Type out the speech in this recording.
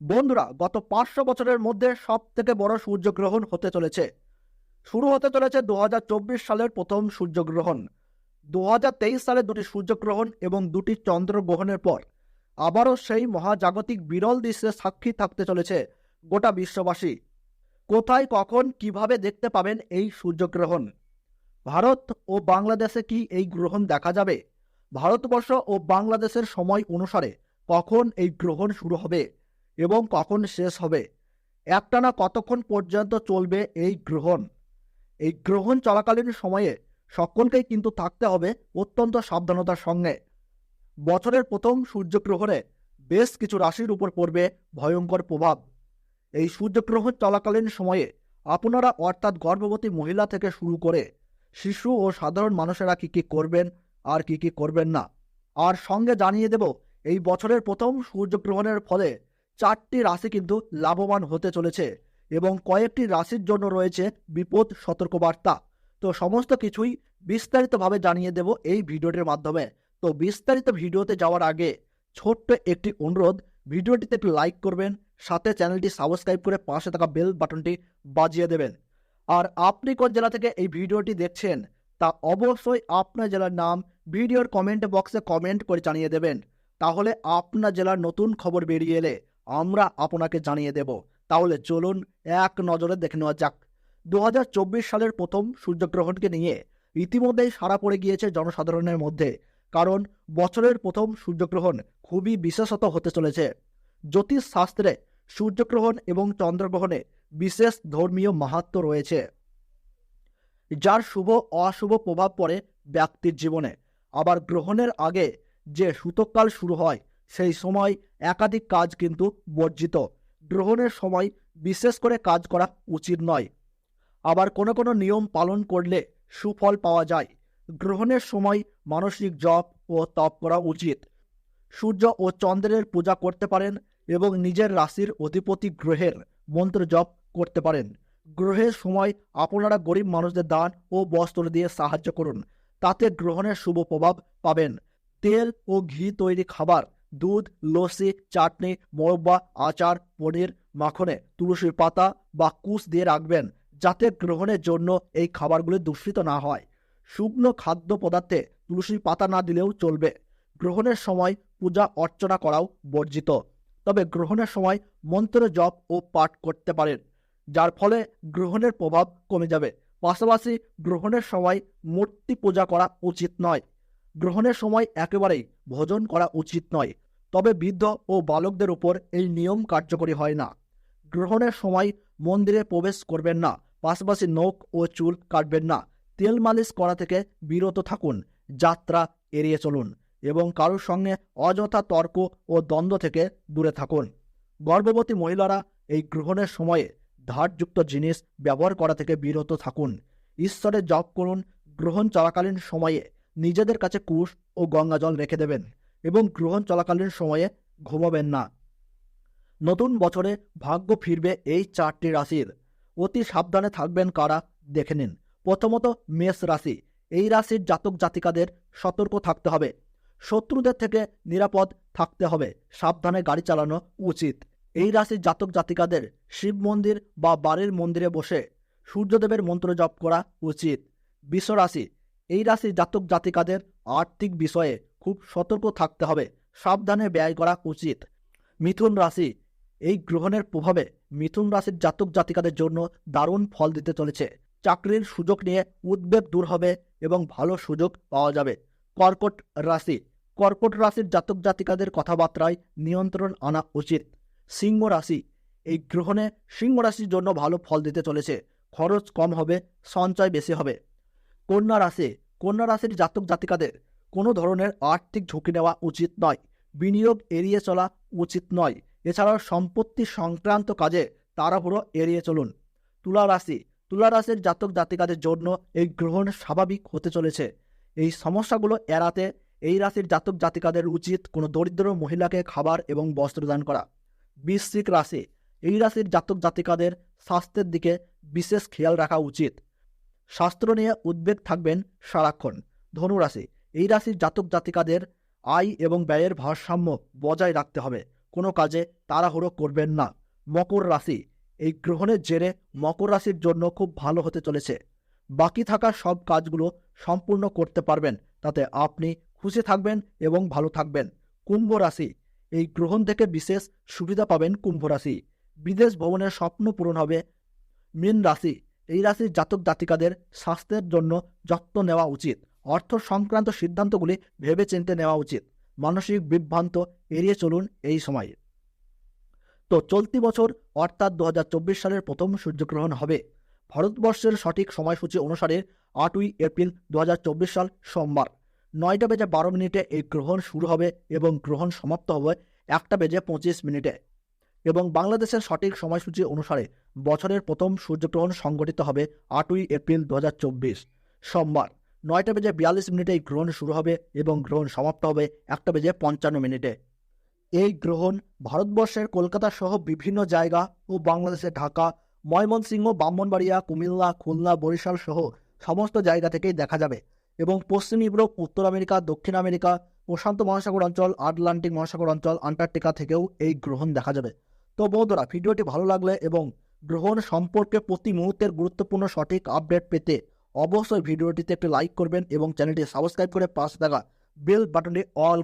বন্ধুরা, গত পাঁচশো বছরের মধ্যে সব থেকে বড় সূর্যগ্রহণ হতে চলেছে। শুরু হতে চলেছে দু হাজার চব্বিশ সালের প্রথম সূর্যগ্রহণ। দুহাজার তেইশ সালে দুটি সূর্যগ্রহণ এবং দুটি চন্দ্রগ্রহণের পর আবারও সেই মহাজাগতিক বিরল দৃশ্যের সাক্ষী থাকতে চলেছে গোটা বিশ্ববাসী। কোথায়, কখন, কীভাবে দেখতে পাবেন এই সূর্যগ্রহণ? ভারত ও বাংলাদেশে কি এই গ্রহণ দেখা যাবে? ভারতবর্ষ ও বাংলাদেশের সময় অনুসারে কখন এই গ্রহণ শুরু হবে? এবং কখন শেষ হবে? একটানা কতক্ষণ পর্যন্ত চলবে এই গ্রহণ? এই গ্রহণ চলাকালীন সময়ে সকলকেই কিন্তু থাকতে হবে অত্যন্ত সাবধানতার সঙ্গে। বছরের প্রথম সূর্যগ্রহণে বেশ কিছু রাশির উপর পড়বে ভয়ঙ্কর প্রভাব। এই সূর্যগ্রহণ চলাকালীন সময়ে আপনারা অর্থাৎ গর্ভবতী মহিলা থেকে শুরু করে শিশু ও সাধারণ মানুষেরা কি কি করবেন আর কি কি করবেন না। আর সঙ্গে জানিয়ে দেব, এই বছরের প্রথম সূর্যগ্রহণের ফলে চারটি রাশি কিন্তু লাভবান হতে চলেছে এবং কয়েকটি রাশির জন্য রয়েছে বিপদ সতর্কবার্তা। তো সমস্ত কিছুই বিস্তারিতভাবে জানিয়ে দেব এই ভিডিওটির মাধ্যমে। তো বিস্তারিত ভিডিওতে যাওয়ার আগে ছোট্ট একটি অনুরোধ, ভিডিওটিতে একটু লাইক করবেন, সাথে চ্যানেলটি সাবস্ক্রাইব করে পাশে থাকা বেল বাটনটি বাজিয়ে দেবেন। আর আপনি কোন জেলা থেকে এই ভিডিওটি দেখছেন, তা অবশ্যই আপনার জেলার নাম ভিডিওর কমেন্ট বক্সে কমেন্ট করে জানিয়ে দেবেন। তাহলে আপনার জেলার নতুন খবর বেরিয়ে এলে আমরা আপনাকে জানিয়ে দেব। তাহলে চলুন এক নজরে দেখে নেওয়া যাক। দু হাজার চব্বিশ সালের প্রথম সূর্যগ্রহণকে নিয়ে ইতিমধ্যেই সারা পড়ে গিয়েছে জনসাধারণের মধ্যে, কারণ বছরের প্রথম সূর্যগ্রহণ খুবই বিশেষত হতে চলেছে। জ্যোতিষ শাস্ত্রে সূর্যগ্রহণ এবং চন্দ্রগ্রহণে বিশেষ ধর্মীয় মাহাত্ম রয়েছে, যার শুভ অশুভ প্রভাব পড়ে ব্যক্তির জীবনে। আবার গ্রহণের আগে যে সূতককাল শুরু হয় সেই সময় একাধিক কাজ কিন্তু বর্জিত। গ্রহণের সময় বিশেষ করে কাজ করা উচিত নয়। আবার কোনো কোনো নিয়ম পালন করলে সুফল পাওয়া যায়। গ্রহণের সময় মানসিক জপ ও তপ করা উচিত। সূর্য ও চন্দ্রের পূজা করতে পারেন এবং নিজের রাশির অধিপতি গ্রহের মন্ত্র জপ করতে পারেন। গ্রহের সময় আপনারা গরিব মানুষদের দান ও বস্ত্র দিয়ে সাহায্য করুন। তাতে গ্রহণের শুভ প্রভাব পাবেন। তেল ও ঘি তৈরি খাবার দুধ, লস্যি, চাটনি, মোরব্বা, আচার, পনির, মাখনে, তুলসীর পাতা বা কুশ দিয়ে রাখবেন যাতে গ্রহণের জন্য এই খাবারগুলি দূষিত না হয়। শুকনো খাদ্য পদার্থে তুলসীর পাতা না দিলেও চলবে। গ্রহণের সময় পূজা অর্চনা করাও বর্জিত। তবে গ্রহণের সময় মন্ত্র জপ ও পাঠ করতে পারেন, যার ফলে গ্রহণের প্রভাব কমে যাবে। পাশাপাশি গ্রহণের সময় মূর্তি পূজা করা উচিত নয়। গ্রহণের সময় একেবারেই ভোজন করা উচিত নয়। তবে বৃদ্ধ ও বালকদের উপর এই নিয়ম কার্যকরী হয় না। গ্রহণের সময় মন্দিরে প্রবেশ করবেন না, পাশাপাশি নখ ও চুল কাটবেন না। তেল মালিশ করা থেকে বিরত থাকুন, যাত্রা এড়িয়ে চলুন এবং কারোর সঙ্গে অযথা তর্ক ও দ্বন্দ্ব থেকে দূরে থাকুন। গর্ভবতী মহিলারা এই গ্রহণের সময়ে ধারযুক্ত জিনিস ব্যবহার করা থেকে বিরত থাকুন। ঈশ্বরের জপ করুন। গ্রহণ চলাকালীন সময়ে নিজেদের কাছে কুশ ও গঙ্গা জল রেখে দেবেন। এবং গ্রহণ চলাকালীন সময়ে ঘুমাবেন না। নতুন বছরে ভাগ্য ফিরবে এই চারটি রাশির। অতি সাবধানে থাকবেন কারা? দেখে নিন। প্রথমত মেষ রাশি। এই রাশির জাতক জাতিকাদের সতর্ক থাকতে হবে। শত্রুদের থেকে নিরাপদ থাকতে হবে। সাবধানে গাড়ি চালানো উচিত। এই রাশির জাতক জাতিকাদের শিব মন্দির বা বাড়ির মন্দিরে বসে সূর্যদেবের মন্ত্র জপ করা উচিত। বিশ্ব রাশি। এই রাশির জাতক জাতিকাদের আর্থিক বিষয়ে খুব সতর্ক থাকতে হবে। সাবধানে ব্যয় করা উচিত। মিথুন রাশি, এই গ্রহণের প্রভাবে মিথুন রাশির জাতক জাতিকাদের জন্য দারুণ ফল দিতে চলেছে। চাকরির সুযোগ নিয়ে উদ্বেগ দূর হবে এবং ভালো সুযোগ পাওয়া যাবে। কর্কট রাশি, কর্কট রাশির জাতক জাতিকাদের কথাবার্তায় নিয়ন্ত্রণ আনা উচিত। সিংহ রাশি, এই গ্রহণে সিংহ রাশির জন্য ভালো ফল দিতে চলেছে। খরচ কম হবে, সঞ্চয় বেশি হবে। কন্যা রাশি, কন্যা রাশির জাতক জাতিকাদের। কোনো ধরনের আর্থিক ঝুঁকি নেওয়া উচিত নয়। বিনিয়োগ এড়িয়ে চলা উচিত নয়। এছাড়াও সম্পত্তি সংক্রান্ত কাজে তাড়াহুড়ো এড়িয়ে চলুন। তুলা রাশি, তুলা রাশির জাতক জাতিকাদের জন্য এই গ্রহণ স্বাভাবিক হতে চলেছে। এই সমস্যাগুলো এড়াতে এই রাশির জাতক জাতিকাদের উচিত কোনো দরিদ্র মহিলাকে খাবার এবং বস্ত্র দান করা। বৃশ্চিক রাশি, এই রাশির জাতক জাতিকাদের স্বাস্থ্যের দিকে বিশেষ খেয়াল রাখা উচিত। শাস্ত্র নিয়ে উদ্বেগ থাকবেন সারাক্ষণ। ধনুরাশি এই রাশির জাতক জাতিকাদের আয় এবং ব্যয়ের ভারসাম্য বজায় রাখতে হবে। কোনো কাজে তাড়াহুড়ো করবেন না। মকর রাশি, এই গ্রহণের জেরে মকর রাশির জন্য খুব ভালো হতে চলেছে। বাকি থাকা সব কাজগুলো সম্পূর্ণ করতে পারবেন, তাতে আপনি খুশি থাকবেন এবং ভালো থাকবেন। কুম্ভ রাশি, এই গ্রহণ থেকে বিশেষ সুবিধা পাবেন কুম্ভ রাশি। বিদেশ ভ্রমণের স্বপ্ন পূরণ হবে মীন রাশি এই রাশির জাতক জাতিকাদের স্বাস্থ্যের জন্য যত্ন নেওয়া উচিত। অর্থ সংক্রান্ত সিদ্ধান্তগুলি ভেবে চিনতে নেওয়া উচিত। মানসিক বিভ্রান্ত এড়িয়ে চলুন এই সময়ে। তো চলতি বছর অর্থাৎ দু হাজার চব্বিশ সালের প্রথম সূর্যগ্রহণ হবে। ভারতবর্ষের সঠিক সময়সূচি অনুসারে আটই এপ্রিল দু হাজার চব্বিশ সাল সোমবার। নয়টা বেজে বারো মিনিটে এই গ্রহণ শুরু হবে এবং গ্রহণ সমাপ্ত হবে একটা বেজে পঁচিশ মিনিটে। এবং বাংলাদেশের সঠিক সময়সূচি অনুসারে বছরের প্রথম সূর্যগ্রহণ সংঘটিত হবে আটই এপ্রিল দু হাজার চব্বিশ। সোমবার, নয়টা বেজে বিয়াল্লিশ মিনিটে এই গ্রহণ শুরু হবে এবং গ্রহণ সমাপ্ত হবে একটা বেজে পঞ্চান্ন মিনিটে। এই গ্রহণ ভারতবর্ষের কলকাতা সহ বিভিন্ন জায়গা ও বাংলাদেশের ঢাকা, ময়মনসিংহ, ব্রাহ্মণবাড়িয়া, কুমিল্লা, খুলনা, বরিশাল সহ সমস্ত জায়গা থেকেই দেখা যাবে এবং পশ্চিম ইউরোপ, উত্তর আমেরিকা, দক্ষিণ আমেরিকা, প্রশান্ত মহাসাগর অঞ্চল, আটলান্টিক মহাসাগর অঞ্চল, আন্টার্কটিকা থেকেও এই গ্রহণ দেখা যাবে। তো বন্ধুরা, ভিডিওটি ভালো লাগলে এবং গ্রহণ সম্পর্কে প্রতি মুহূর্তের গুরুত্বপূর্ণ সঠিক আপডেট পেতে অবশ্যই ভিডিওটিতে একটি লাইক করবেন এবং চ্যানেলটি সাবস্ক্রাইব করে পাশে থাকা বেল বাটনটি অল